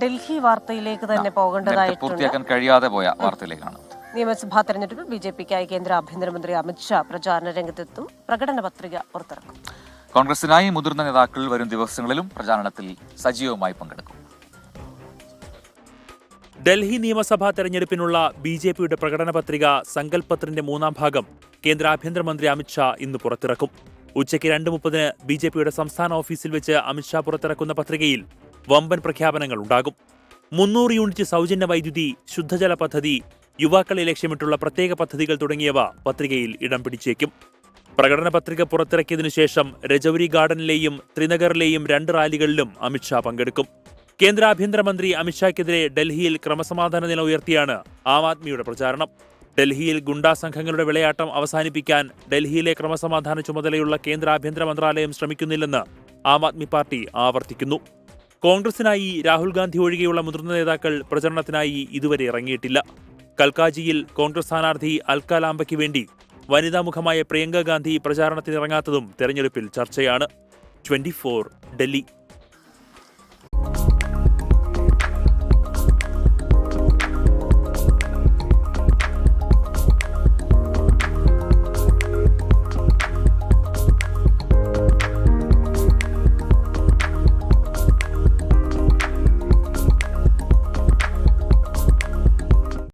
ഡൽഹി വാർത്തയിലേക്ക് തന്നെ പോകേണ്ടതായിട്ടുണ്ട്. പൂർത്തിയാക്കാൻ കഴിയാതെ പോയ വാർത്തയിലേക്കാണ്. നിയമസഭാ തെരഞ്ഞെടുപ്പിൽ ബി ജെ പിക്കായി കേന്ദ്ര ആഭ്യന്തരമന്ത്രി അമിത്ഷാ പ്രചാരണ രംഗത്തെത്തും. പ്രകടന പത്രിക പുറത്തിറക്കും. കോൺഗ്രസിനായി മുതിർന്ന നേതാക്കൾ വരും ദിവസങ്ങളിലും പ്രചാരണത്തിൽ സജീവമായി പങ്കെടുക്കും. ഡൽഹി നിയമസഭാ തെരഞ്ഞെടുപ്പിനുള്ള ബി ജെ പിയുടെ പ്രകടന പത്രിക സങ്കൽപത്രിന്റെ മൂന്നാം ഭാഗം കേന്ദ്ര ആഭ്യന്തരമന്ത്രി അമിത്ഷാ ഇന്ന് പുറത്തിറക്കും. ഉച്ചയ്ക്ക് രണ്ട് മുപ്പതിന് ബി ജെ പിയുടെ സംസ്ഥാന ഓഫീസിൽ വെച്ച് അമിത്ഷാ പുറത്തിറക്കുന്ന പത്രികയിൽ വമ്പൻ പ്രഖ്യാപനങ്ങൾ ഉണ്ടാകും. മുന്നൂറ് യൂണിറ്റ് സൗജന്യ വൈദ്യുതി ശുദ്ധജല പദ്ധതി യുവാക്കളെ ലക്ഷ്യമിട്ടുള്ള പ്രത്യേക പദ്ധതികൾ തുടങ്ങിയവ പത്രികയിൽ ഇടം പിടിച്ചേക്കും. പ്രകടന പത്രിക പുറത്തിറക്കിയതിനു ശേഷം രജൌരി ഗാർഡനിലെയും ത്രിനഗറിലെയും രണ്ട് റാലികളിലും അമിത്ഷാ പങ്കെടുക്കും. കേന്ദ്ര ആഭ്യന്തരമന്ത്രി അമിത്ഷായ്ക്കെതിരെ ഡൽഹിയിൽ ക്രമസമാധാന നില ഉയർത്തിയാണ് ആം ആദ്മിയുടെ പ്രചാരണം. ഡൽഹിയിൽ ഗുണ്ടാ സംഘങ്ങളുടെ വിളയാട്ടം അവസാനിപ്പിക്കാൻ ഡൽഹിയിലെ ക്രമസമാധാന ചുമതലയുള്ള കേന്ദ്ര ആഭ്യന്തര മന്ത്രാലയം ശ്രമിക്കുന്നില്ലെന്ന് ആം ആദ്മി പാർട്ടി ആവർത്തിക്കുന്നു. കോൺഗ്രസിനായി രാഹുൽ ഗാന്ധി ഒഴികെയുള്ള മുതിർന്ന നേതാക്കൾ പ്രചരണത്തിനായി ഇതുവരെ ഇറങ്ങിയിട്ടില്ല. കൽക്കാജിയിൽ കോൺഗ്രസ് സ്ഥാനാർത്ഥി അൽക്ക ലാംബയ്ക്ക് വേണ്ടി വനിതാമുഖമായ പ്രിയങ്ക ഗാന്ധി പ്രചാരണത്തിനിറങ്ങാത്തതും തെരഞ്ഞെടുപ്പിൽ ചർച്ചയാണ്. ട്വന്റി ഡൽഹി